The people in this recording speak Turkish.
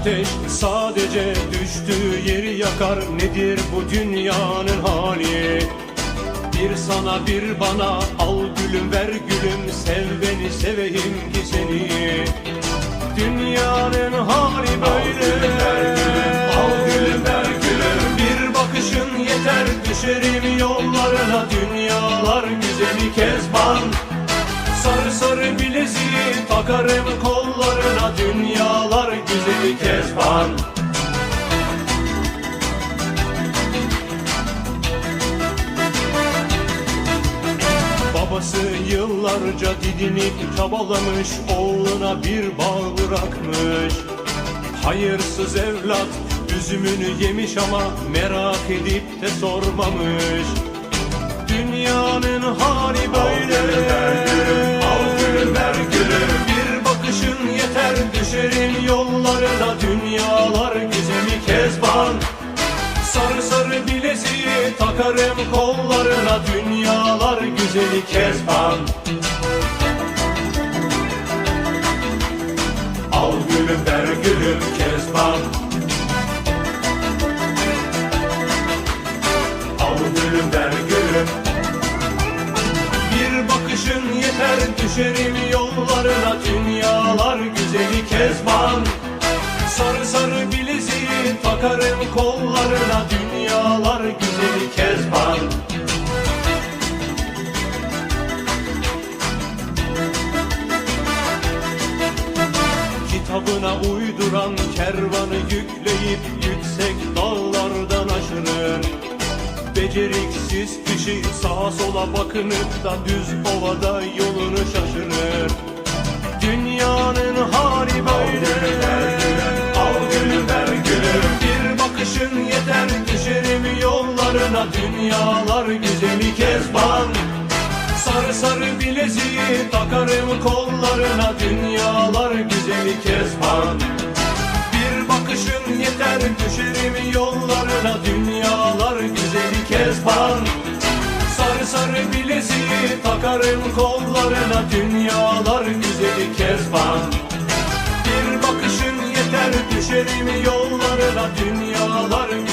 ateş sadece düştüğü yeri yakar. Nedir bu dünyanın hali? Bir sana bir bana al gülüm ver gülüm. Sev beni seveyim ki seni. Dünyanın hali böyle. Al gülüm ver gülüm. Bir bakışın yeter düşerim yollarına. Dünyalar güzeli kezban. Sarı sarı bileziği takarım Babası yıllarca didinip çabalamış Oğluna bir bağ bırakmış. Hayırsız evlat üzümünü yemiş ama Merak edip de sormamış. Dünyanın hali böyle takarım kollarına Dünyalar güzeli kezban. Al gülüm ver gülüm kezban. Al gülüm ver gülüm. Bir bakışın yeter düşerim yollarına Dünyalar güzeli kezban. Sarı sarı bileziği takarım Kitabına uyduran kervanı yükleyip yüksek dağlardan aşırır Beceriksiz kişi sağa sola bakınıp da düz ovada yolunu şaşırır. Dünyanın hali böyle. Al gülüm ver gülüm Bir bakışın yeter düşerim yollarına Dünyalar güzeli kezban Sarı sarı bileziği takarım kollarına Dünyalar güzeli kezban. Bir bakışın yeter düşerim yollarına Dünyalar güzeli kezban. Sarı sarı bileziği takarım kollarına Dünyalar güzeli kezban. Bir bakışın yeter düşerim yollarına Dünyalar güzeli